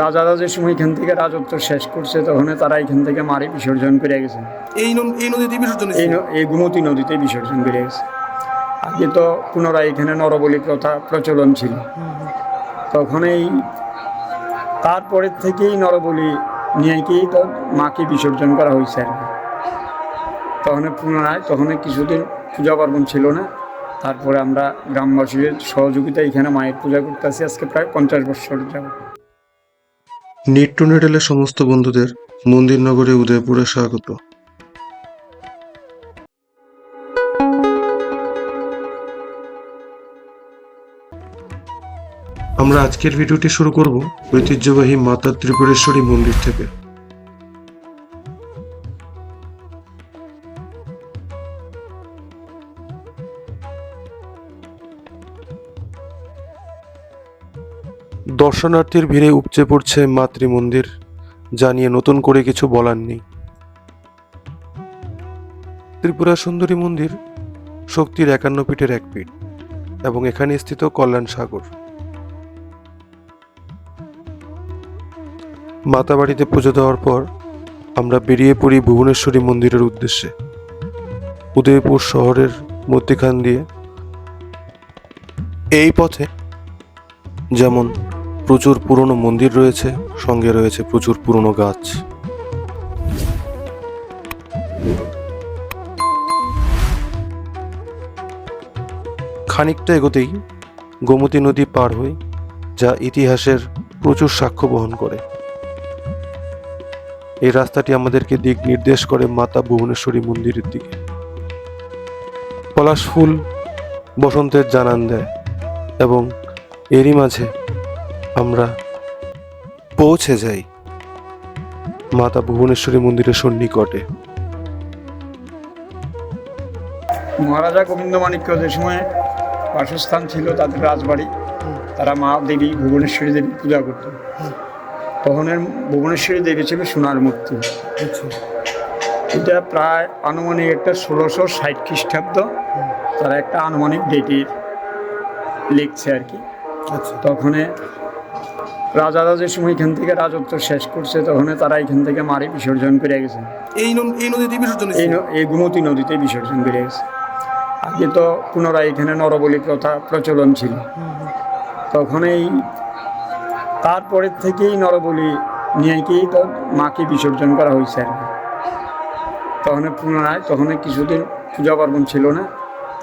রাজারা যে সময় এখান থেকে রাজত্ব শেষ করছে তখন তারা এখান থেকে মারি বিসর্জন করে গেছে। এই এই নদীতে বিসর্জন এই গুমতি নদীতে বিসর্জন করে গেছে। আগে তো পুনরায় এখানে নরবলি প্রথা প্রচলন ছিল। তখন এই তারপরের থেকেই নরবলি নিয়ে গিয়েই তো মাকে বিসর্জন করা হয়েছে আর কি। তখন পুনরায় তখন কিছুদিন পূজা পার্বণ ছিল না। তারপরে আমরা গ্রামবাসীদের সহযোগিতা এখানে মায়ের পূজা করতে করতেছি আজকে প্রায় পঞ্চাশ বছর যাব নিট টু নেটেলের সমস্ত বন্ধুদের মন্দির নগরী উদয়পুরে স্বাগত। আমরা আজকের ভিডিওটি শুরু করব ঐতিহ্যবাহী মাতা ত্রিপুরেশ্বরী মন্দির থেকে। দর্শনার্থীর ভিড়ে উপচে পড়ছে মাতৃ মন্দির যা নিয়ে নতুন করে কিছু বলার নেই। ত্রিপুরা সুন্দরী মন্দির শক্তির একান্ন পীঠের এক পীঠ এবং এখানে স্থিত কল্যাণ সাগর। মাতাবাড়িতে পুজো দেওয়ার পর আমরা বেরিয়ে পড়ি ভুবনেশ্বরী মন্দিরের উদ্দেশ্যে। উদয়পুর শহরের মধ্যিখান দিয়ে। এই পথে যেমন প্রচুর পুরনো মন্দির রয়েছে, সঙ্গে রয়েছে প্রচুর পুরনো গাছ। খানিকটা এগোতেই গোমতী নদী পার হই, যা ইতিহাসের প্রচুর সাক্ষ্য বহন করে। এই রাস্তাটি আমাদেরকে দিক নির্দেশ করে মাতা ভুবনেশ্বরী মন্দিরের দিকে। পলাশ ফুল বসন্তের জানান দেয় এবং এরই মাঝে আমরা পৌঁছে যাই মাতা ভুবনেশ্বরী মন্দিরের সন্নিকটে। মহারাজা গোবিন্দ মাণিক্য যে সময় বাসস্থান ছিল তাদের রাজবাড়ি তারা মা দেবী ভুবনেশ্বরী দেবী পূজা করত। তখনের ভুবনেশ্বরী দেবী ছিল সোনার মূর্তি। এটা প্রায় আনুমানিক একটা ষোলোশো ষাট খ্রিস্টাব্দ তারা একটা আনুমানিক ডেটের লিখছে আর কি। আচ্ছা। তখন রাজারা যে সময় এখান থেকে রাজত্ব শেষ করছে তখন তারা এখান থেকে মারি বিসর্জন করে গেছে। এই এই নদীতে বিসর্জন এই হয়েছে? এই গুমতি নদীতে বিসর্জন করে গেছে। আগে তো পুনরায় এখানে নরবলি প্রথা প্রচলন ছিল। তখন এই তারপরের থেকেই নরবলি নিয়ে গিয়েই তো মাকে বিসর্জন করা হয়েছে আর কি। তখন পুনরায় তখন কিছুদিন পূজা পার্বণ ছিল না।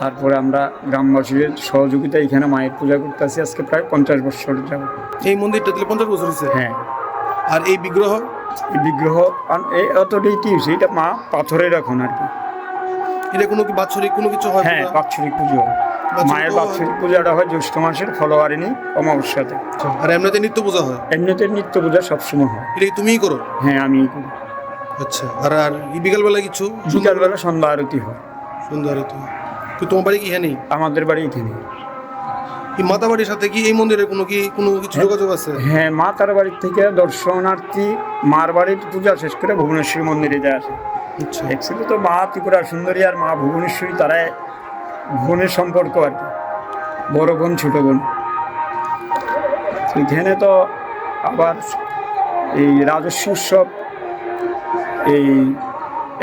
তারপরে আমরা গ্রামবাসীদের সহযোগিতা এখানে মায়ের পূজা করতেছি আজকে প্রায় পঞ্চাশ বছর যাব এই মন্দিরটা তাহলে পঞ্চাশ বছর হয়েছে? হ্যাঁ। আর এই বিগ্রহ? এই বিগ্রহ এই অতটাই কি হয়েছে? এটা মা পাথরের এখন আর কি। এটা কোনো কি বাৎসরিক কোনো কিছু হয় হ্যাঁ বাৎসরিক পুজো। হয়। মায়ের বাৎসরিক পূজাটা হয় জ্যৈষ্ঠ মাসের ফলোয়ারিনী অমাবস্যাতে। আর এমনিতে নিত্য পূজা হয়? এমনিতে নিত্য পূজা সবসময় হয়। এটা তুমিই করো? হ্যাঁ আমি করি। আচ্ছা আর আর বিকালবেলা কিছু? বিকালবেলা সন্ধ্যা আরতি হয়। সুন্দর তো তো তোমার বাড়ি কি হ্যাঁ নেই আমাদের বাড়ি এখানে এই মাতা বাড়ির সাথে কি এই মন্দিরের কোনো কি কোনো কিছু যোগাযোগ আছে? হ্যাঁ মা তার বাড়ির থেকে দর্শনার্থী মার বাড়ির পূজা শেষ করে ভুবনেশ্বরী মন্দিরে যায় আসে। আচ্ছা। অ্যাকচুয়ালি তো মা ত্রিপুরা সুন্দরী আর মা ভুবনেশ্বরী তারা বোনের সম্পর্ক আর কি। বড় বোন ছোট বোন। এখানে তো আবার এই রাজস্ব উৎসব এই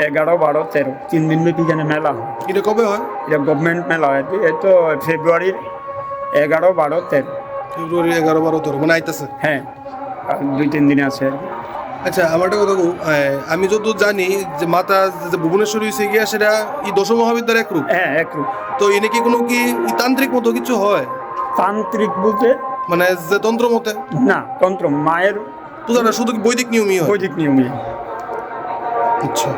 এগারো বারো তেরো। তিন দিন ব্যাপী এখানে মেলা হয়। এটা কবে হয়? এটা গভর্নমেন্ট মেলা হয়। এই তো ফেব্রুয়ারির এগারো বারো তেরো। ফেব্রুয়ারি এগারো বারো তেরো। মানে আইতেছে? হ্যাঁ। দুই তিন দিন আছে আর কি। আচ্ছা আমার একটা কথা আমি যত জানি যে মাতা যে ভুবনেশ্বরী হয়েছে গিয়া সেটা এই দশম মহাবিদ্যার এক রূপ। হ্যাঁ এক রূপ। তো এনে কি কোনো কি তান্ত্রিক মতো কিছু হয়? তান্ত্রিক বলতে? মানে যে তন্ত্র মতে? না তন্ত্র মায়ের পূজাটা শুধু বৈদিক নিয়মই হয়? বৈদিক নিয়মই। আচ্ছা।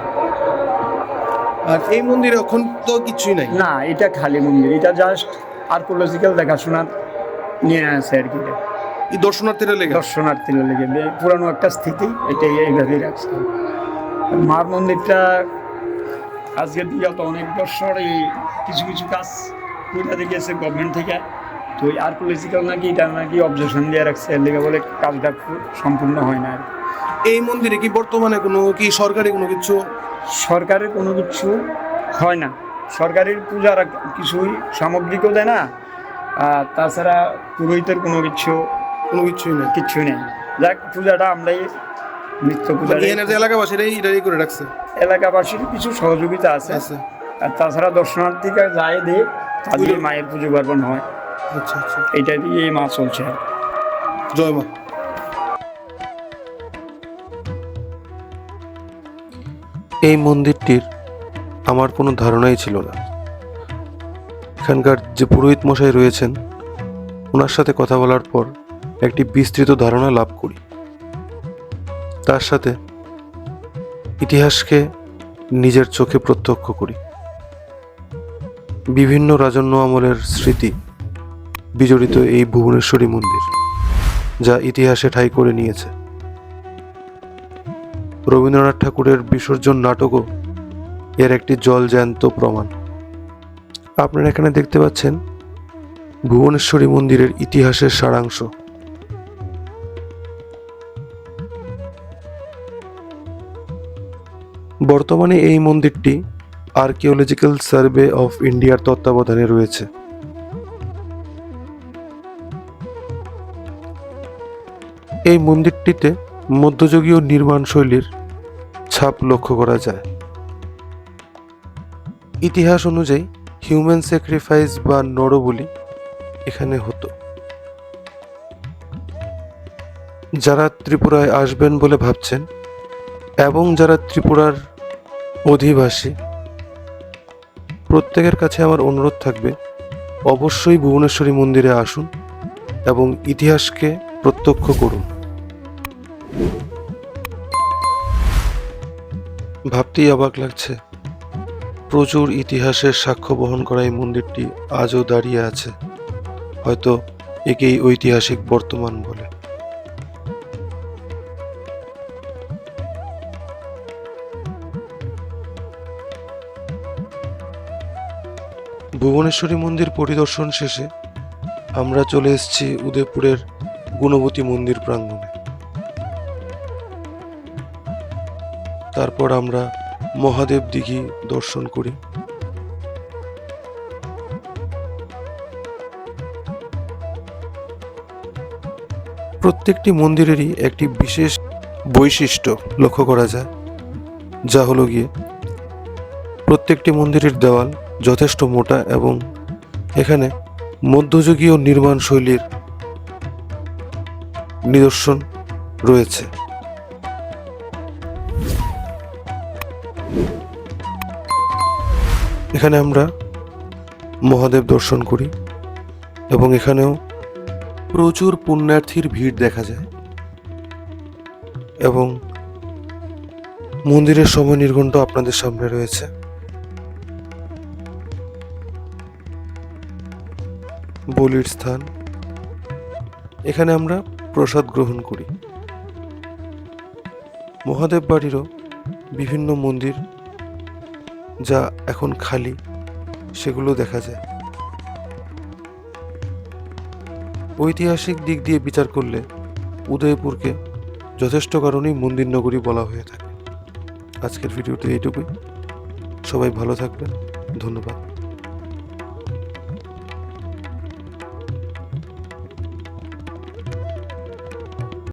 আর এই মন্দিরে এখন তো কিছুই নাই। না এটা খালি মন্দির। এটা জাস্ট আর্কোলজিক্যাল দেখাশোনা নিয়ে আসে আর কি। এই দর্শনার্থীরা লেগে? দর্শনার্থীরা লেগে। পুরানো একটা স্থিতি এটাই এইভাবেই রাখছে। মার মন্দিরটা আজকে বিগত অনেক বছর এই কিছু কিছু কাজ করে গেছে গভর্নমেন্ট থেকে। তো ওই আর্কোলজিক্যাল নাকি এটা নাকি অবজেকশন দিয়ে রাখছে এর লেগে বলে কাজটা সম্পূর্ণ হয় না আর এই মন্দিরে কি বর্তমানে কোনো কি সরকারি কোনো কিছু সরকারের কোনো কিছু? হয় না। সরকারের পূজার কিছুই সামগ্রিকও দেয় না আর তাছাড়া পুরোহিতের কোনো কিছু? কোনো কিছুই নেই। কিচ্ছু নেই। যাক পূজাটা আমরাই নিত্য পূজা যে এলাকাবাসীরাই এটাই করে রাখছে। এলাকাবাসীর কিছু সহযোগিতা আছে। আছে। আর তাছাড়া দর্শনার্থীরা যায় দিয়ে তাদের মায়ের পুজো পার্বণ হয়। আচ্ছা আচ্ছা। এইটা দিয়ে এই মাছ চলছে। জয় মা। এই মন্দিরটির আমার কোনো ধারণাই ছিল না। এখানকার যে পুরোহিত মশাই রয়েছেন, ওনার সাথে কথা বলার পর একটি বিস্তৃত ধারণা লাভ করি। তার সাথে ইতিহাসকে নিজের চোখে প্রত্যক্ষ করি। বিভিন্ন রাজন্য আমলের স্মৃতি বিজড়িত এই ভুবনেশ্বরী মন্দির, যা ইতিহাসে ঠাঁই করে নিয়েছে। রবীন্দ্রনাথ ঠাকুরের বিসর্জন নাটকও এর একটি জলজ্যান্ত প্রমাণ। আপনারা এখানে দেখতে পাচ্ছেন ভুবনেশ্বরী মন্দিরের ইতিহাসের সারাংশ। বর্তমানে এই মন্দিরটি আর্কিওলজিক্যাল সার্ভে অফ ইন্ডিয়ার তত্ত্বাবধানে রয়েছে। এই মন্দিরটিতে মধ্যযুগীয় নির্মাণ শৈলীর ছাপ লক্ষ্য করা যায়। ইতিহাস অনুযায়ী হিউম্যান স্যাক্রিফাইস বা নরবলি এখানে হতো। যারা ত্রিপুরায় আসবেন বলে ভাবছেন এবং যারা ত্রিপুরার অধিবাসী, প্রত্যেকের কাছে আমার অনুরোধ থাকবে, অবশ্যই ভুবনেশ্বরী মন্দিরে আসুন এবং ইতিহাসকে প্রত্যক্ষ করুন। ভাবতেই অবাক লাগছে। প্রচুর ইতিহাসের সাক্ষ্য বহন করা এই মন্দিরটি আজও দাঁড়িয়ে আছে। হয়তো একেই ঐতিহাসিক বর্তমান বলে। ভুবনেশ্বরী মন্দির পরিদর্শন শেষে আমরা চলে এসেছি উদয়পুরের গুণবতী মন্দির প্রাঙ্গণে। তারপর আমরা মহাদেব দিঘি দর্শন করি। প্রত্যেকটি মন্দিরেরই একটি বিশেষ বৈশিষ্ট্য লক্ষ্য করা যায়, যা হলো গিয়ে প্রত্যেকটি মন্দিরের দেওয়াল যথেষ্ট মোটা এবং এখানে মধ্যযুগীয় নির্মাণ শৈলীর নিদর্শন রয়েছে। এখানে আমরা মহাদেব দর্শন করি এবং এখানেও প্রচুর পুণ্যার্থীর ভিড় দেখা যায় এবং মন্দিরের সময় নির্ঘণ্ট আপনাদের সামনে রয়েছে। বলির স্থান। এখানে আমরা প্রসাদ গ্রহণ করি। মহাদেব বাড়িরও বিভিন্ন মন্দির যা এখন খালি, সেগুলো দেখা যায়। ঐতিহাসিক দিক দিয়ে বিচার করলে উদয়পুরকে যথেষ্ট কারণেই মন্দির নগরী বলা হয়ে থাকে। আজকের ভিডিওতে এইটুকুই। সবাই ভালো থাকবেন। ধন্যবাদ।